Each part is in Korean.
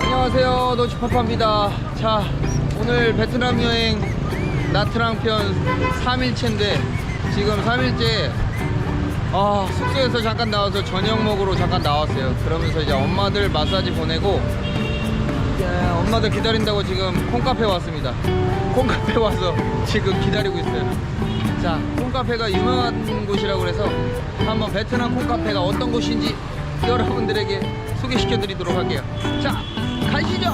안녕하세요. 노치파파입니다. 자 오늘 베트남 여행 나트랑 편 3일째인데 지금 3일째 아 숙소에서 잠깐 나와서 저녁 먹으러 잠깐 나왔어요. 그러면서 이제 엄마들 마사지 보내고 예, 엄마들 기다린다고 지금 콩카페 왔습니다. 콩카페 와서 지금 기다리고 있어요 자 콩카페가 유명한 곳이라고 그래서 한번 베트남 콩카페가 어떤 곳인지 여러분들에게 소개시켜 드리도록 할게요. 자 가시죠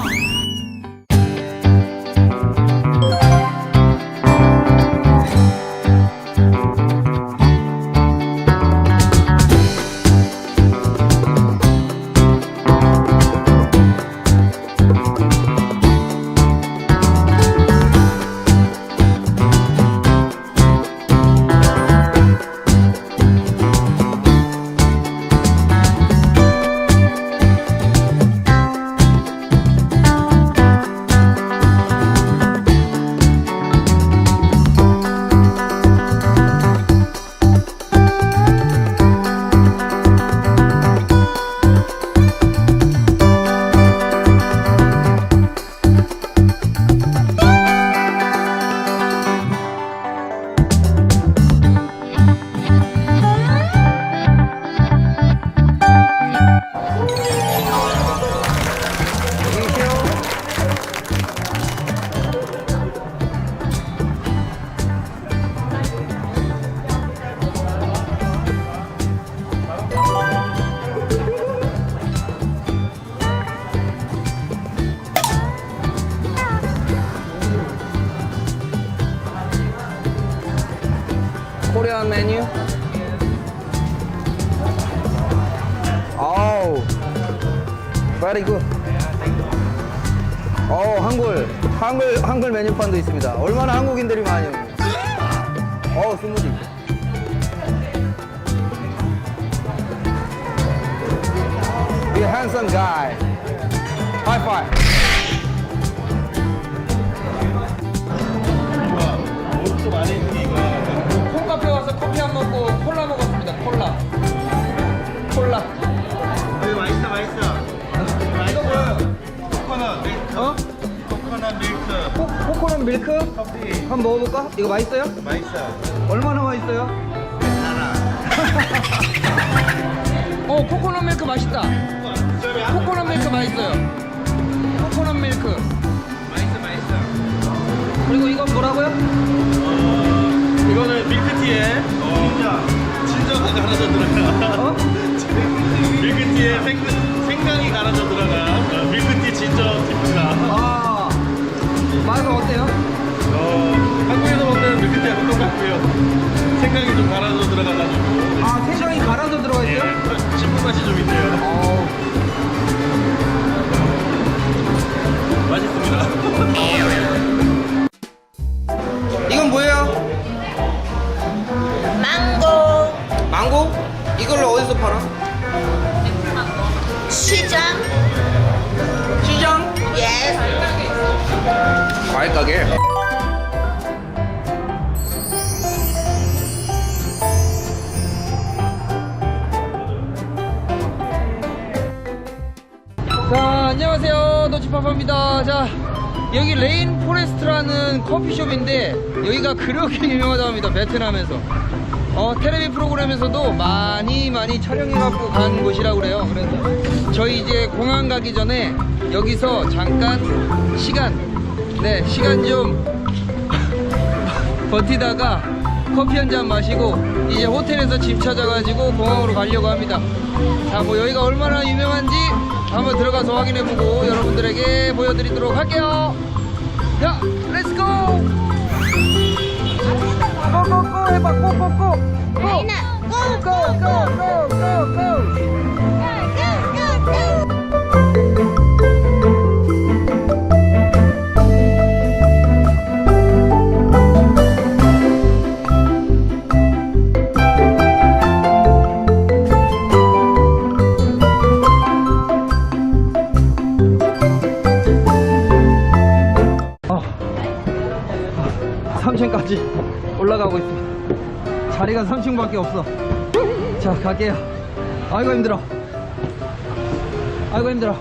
good 어 한글. 한글 한글 메뉴판도 있습니다. 얼마나 한국인들이 많이. 오요 어 스무디 이 handsome guy 밀크? 커피 한번 먹어볼까? 이거 맛있어요? 맛있어 얼마나 맛있어요? 하나 어 코코넛 밀크 맛있다 코코넛 밀크 맛있어요 코코넛 밀크 맛있어 맛있어 그리고 이건 뭐라고요? 이거는 밀크티에 진저 진저가 갈아져 들어가 어? 밀크티에 생, 생강이 갈아져 들어가 어, 밀크티 진저 아 맛은 어때요? 어, 한국에서 먹는 밀크티하고 똑같고요 생강이 좀 갈아져 들어가가지고 아 생강이 갈아서 들어가 예, 있어요? 신분 맛이 좀 있네요 어 맛있습니다 이건 뭐예요? 망고 망고? 이걸 어디서 팔아? 시장 시장? 예스 과일 가게. 자 안녕하세요. 노치파파입니다. 자 여기 레인 포레스트라는 커피숍인데 여기가 그렇게 유명하다고 합니다 베트남에서. 어 텔레비 프로그램에서도 많이 많이 촬영해 갖고 간 곳이라고 그래요. 그래서 저희 이제 공항 가기 전에 여기서 잠깐 시간 네 시간 좀 버티다가 커피 한 잔 마시고 이제 호텔에서 집 찾아가지고 공항으로 가려고 합니다. 자, 뭐 여기가 얼마나 유명한지 한번 들어가서 확인해보고 여러분들에게 보여드리도록 할게요. 자, 렛츠고! 고고고 해봐, 고고고! 고! 라인아 고고고고고 3층까지 올라가고 있습니다. 자리가 3층밖에 없어. 자 갈게요. 아이고 힘들어. 아이고 힘들어.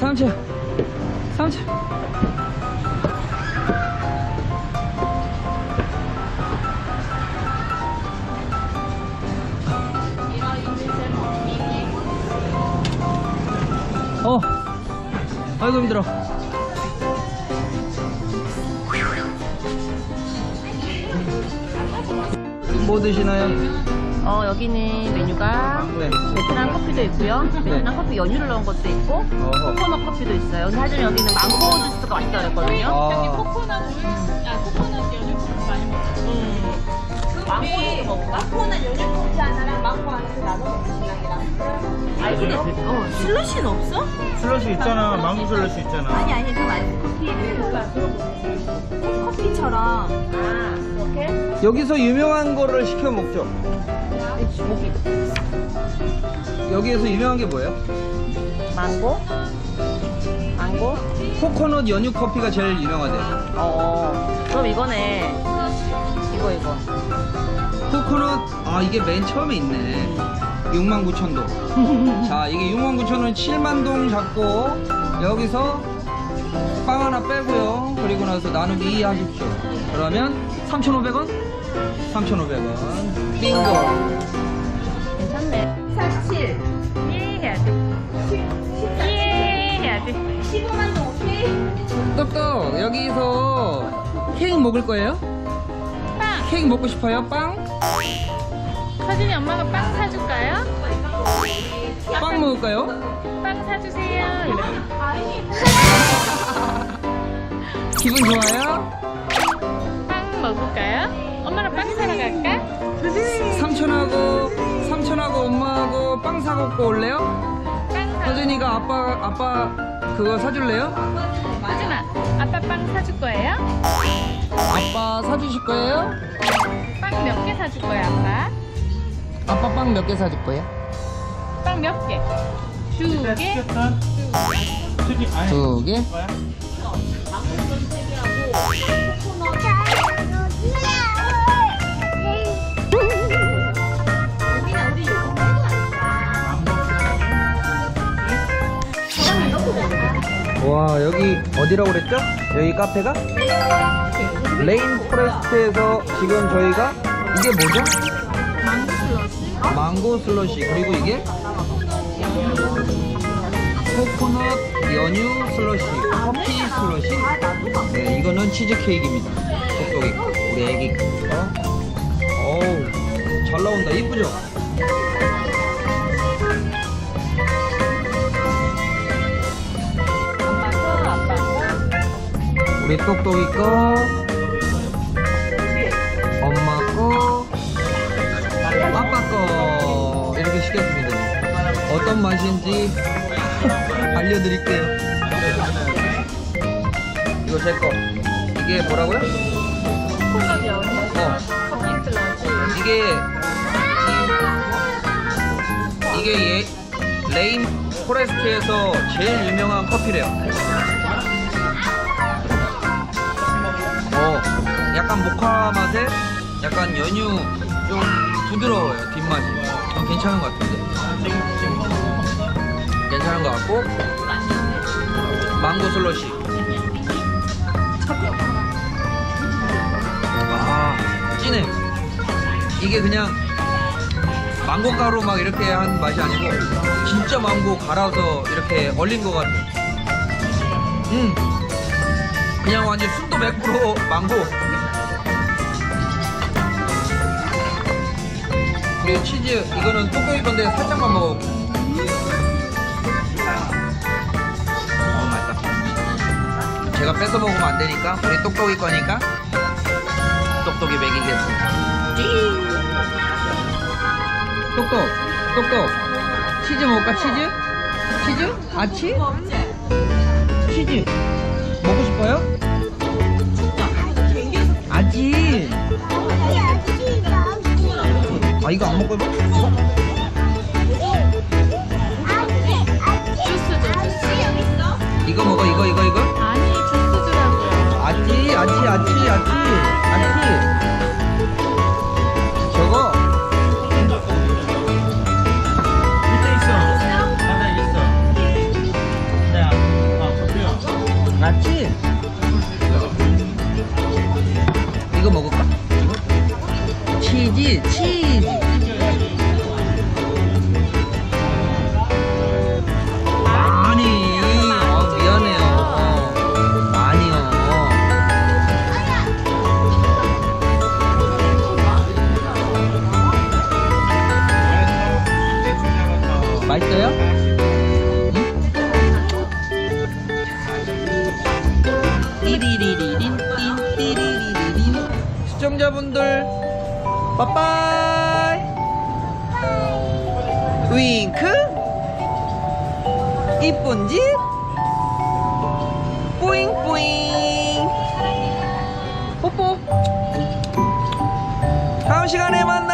삼촌 삼촌 어 아이고 힘들어 뭐 드시나요? 어, 여기는 메뉴가 네 베트남 커피도 있고요. 베트남 커피 연유를 넣은 것도 있고, 어허. 코코넛 커피도 있어요. 근데 사실 여기는 망고 주스가 맛있다 그랬거든요. 아, 코코넛 우유, 아 코코넛 연유 커피 많이 먹었어. 음. 망고도 먹을까? 코코넛 연유 커피 하나랑 망고 하나씩 나눠 먹으시랑이랑 아니, 근데 어, 슬러시는 없어? 슬러시 있잖아. 망고 슬러시 있잖아. 아니 아니 그거 말고 커피를 커피처럼 아? 여기서 유명한 거를 시켜 먹죠. 여기에서 유명한 게 뭐예요? 망고? 망고? 코코넛 연유 커피가 제일 유명하대요 어, 그럼 이거네. 이거, 이거. 코코넛 아 이게 맨 처음에 있네 69,000동 자 이게 69,000원 7만동 잡고 여기서 빵 하나 빼고요 그리고 나서 나누기 2 하십시오 그러면 3,500원? 3,500원 빙고 괜찮네. 47 예, 해야지. 예, 해야지. 15만 동 오케이? 똑똑 여기서 케이크 먹을 거예요? 빵. 케이크 먹고 싶어요? 빵? 서준이 엄마가 빵 사줄까요? 빵 먹을까요? 빵 사주세요. 기분 좋아요? 빵 먹을까요? 엄마랑 빵 사러 갈까? 삼촌하고 삼촌하고 엄마하고 빵 사갖고 올래요? 빵 사. 서준이가 아빠 아빠 그거 사줄래요? 서준아, 아빠 빵 사줄 거예요? 아빠 사주실 거예요? 빵 몇 개 사줄 거야, 아빠? 아빠 빵 몇 개 사줄 거예요? 빵 몇 개? 두 개? 시켰다. 튀김 아니. 두 개? 뭐야? 와 여기 어디라고 그랬죠? 여기 카페가? 레인 포레스트에서 지금 저희가 이게 뭐죠? 망고 슬러시 그리고 이게 코코넛 연유 슬러시 커피 슬러시 네 이거는 치즈 케이크입니다 똑똑이 거 우리 애기 거 어우 잘 나온다 이쁘죠? 우리 똑똑이 거 엄마 거 아빠 거 이렇게 시켰습니다 어떤 맛인지 알려드릴게요 이거 제거 이게 뭐라고요? 어. 이게 이게 예, 레인 포레스트에서 제일 유명한 커피래요. 약간 모카 맛에 약간 연유 좀 부드러워요 뒷맛이. 어, 괜찮은 것 같은데. 괜찮은 것 같고 망고 슬러시. 아, 진해. 이게 그냥 망고 가루 막 이렇게 한 맛이 아니고 진짜 망고 갈아서 이렇게 얼린 것 같아. 음, 그냥 완전 순도 100% 망고. 그리고 치즈 이거는 똑똑이 건데 살짝만 먹어볼게. 어 맛있다. 제가 뺏어 먹으면 안 되니까 우리 똑똑이 거니까 똑똑이 먹이겠습니다. 똑똑, 똑똑. 치즈 먹을까, 치즈? 치즈? 아치? 치즈. 먹고 싶어요? 아 이거 안 먹고 해봐? 이거? 먹어 이거 이거 이거? 아니 주스 주라고요. 아찌 아찌 아찌 아찌 아찌 저거. 밑에 있어. 바닥에 있어. 네, 아 커피요 아찌 이거 먹을까? 치즈 치즈. 맛있어요? 시청자분들 빠빠이! 윙크! 이쁜 집! 뿌잉뿌잉! 뽀뽀! 다음 시간에 만나